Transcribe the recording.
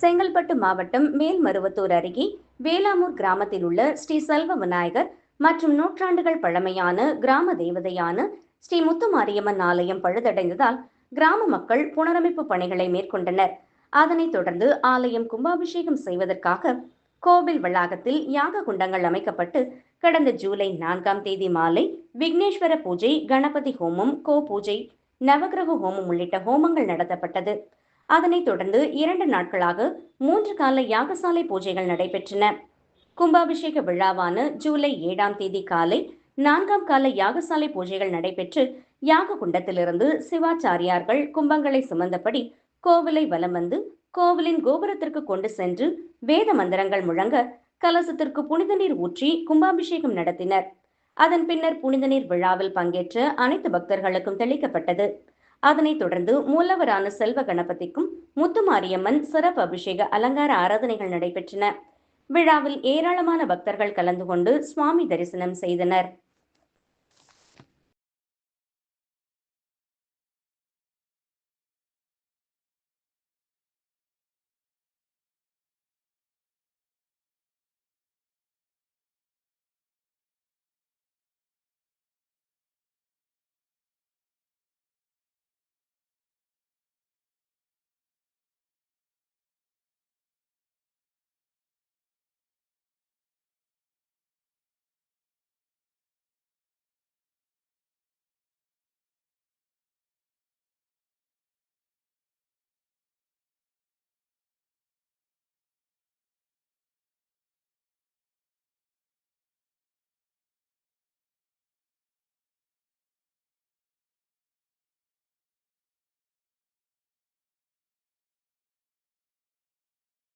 செங்கல்பட்டு மாவட்டம் மேல்மருவத்தூர் அருகே வேளாமூர் கிராமத்தில் உள்ள ஸ்ரீ செல்வ விநாயகர் மற்றும் நூற்றாண்டுகள் பழமையான கிராம தேவதையான ஸ்ரீ முத்துமாரியம்மன் ஆலயம் பழுதடைந்ததால் கிராம மக்கள் புனரமைப்பு பணிகளை மேற்கொண்டனர். அதனைத் தொடர்ந்து ஆலயம் கும்பாபிஷேகம் செய்வதற்காக கோவில் வளாகத்தில் யாக குண்டங்கள் அமைக்கப்பட்டு கடந்த ஜூலை நான்காம் தேதி மாலை விக்னேஸ்வர பூஜை கணபதி ஹோமம் கோ பூஜை நவகிரக ஹோமம் உள்ளிட்ட ஹோமங்கள் நடத்தப்பட்டது. அதனைத் தொடர்ந்து இரண்டு நாட்களாக மூன்று கால யாகசாலை பூஜைகள் நடைபெற்றன. கும்பாபிஷேக விழாவான ஜூலை ஏழாம் தேதி காலை நான்காம் கால யாகசாலை பூஜைகள் நடைபெற்று யாக குண்டத்திலிருந்து சிவாச்சாரியார்கள் கும்பங்களை சுமந்தபடி கோவிலை வலம் வந்து கோவிலின் கோபுரத்திற்கு கொண்டு சென்று வேத மந்திரங்கள் முழங்க கலசத்திற்கு புனித நீர் ஊற்றி கும்பாபிஷேகம் நடத்தினர். அதன் பின்னர் புனித நீர் விழாவில் பங்கேற்ற அனைத்து பக்தர்களுக்கும் தெளிக்கப்பட்டது. அதனைத் தொடர்ந்து மூலவரான செல்வ கணபதிக்கும் முத்துமாரியம்மன் சிறப்பு அபிஷேக அலங்கார ஆராதனைகள் நடைபெற்றன. விழாவில் ஏராளமான பக்தர்கள் கலந்து கொண்டு சுவாமி தரிசனம் செய்தனர்.